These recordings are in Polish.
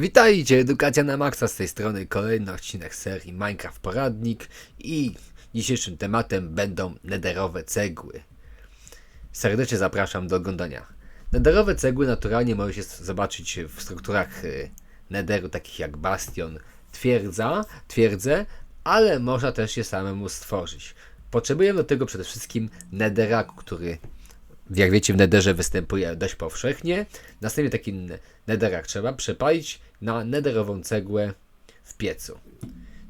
Witajcie, Edukacja na Maxa z tej strony, kolejny odcinek serii Minecraft Poradnik i dzisiejszym tematem będą nederowe cegły. Serdecznie zapraszam do oglądania. Nederowe cegły naturalnie możecie zobaczyć w strukturach y, nederu, takich jak bastion, twierdza, twierdzę, ale można też je samemu stworzyć. Potrzebujemy do tego przede wszystkim nederaku, który jak wiecie, w nederze występuje dość powszechnie. Następnie taki ne- nederak trzeba przepalić na nederową cegłę w piecu.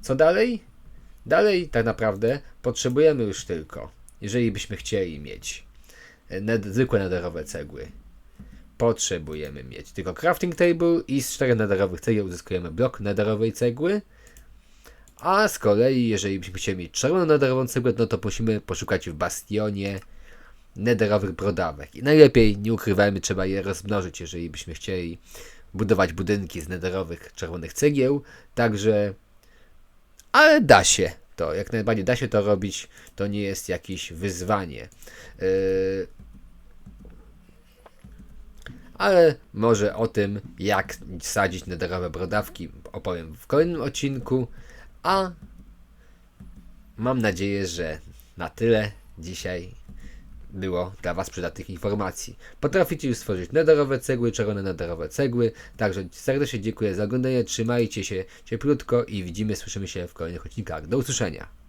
Co dalej? Dalej tak naprawdę potrzebujemy już tylko, jeżeli byśmy chcieli mieć e, ned- zwykłe nederowe cegły, potrzebujemy mieć tylko crafting table i z czterech nederowych cegieł uzyskujemy blok nederowej cegły. A z kolei, jeżeli byśmy chcieli mieć czerwoną nederową cegłę, no to musimy poszukać w bastionie nederowych brodawek. I najlepiej, nie ukrywajmy, trzeba je rozmnożyć, jeżeli byśmy chcieli budować budynki z nederowych czerwonych cegieł. Także, ale da się to, jak najbardziej da się to robić, to nie jest jakieś wyzwanie. Yy, ale może o tym, jak sadzić nederowe brodawki, opowiem w kolejnym odcinku. A mam nadzieję, że na tyle dzisiaj było dla Was przydatnych informacji. Potraficie już stworzyć nederowe cegły, czerwone nederowe cegły. Także serdecznie dziękuję za oglądanie. Trzymajcie się cieplutko i widzimy, słyszymy się w kolejnych odcinkach. Do usłyszenia.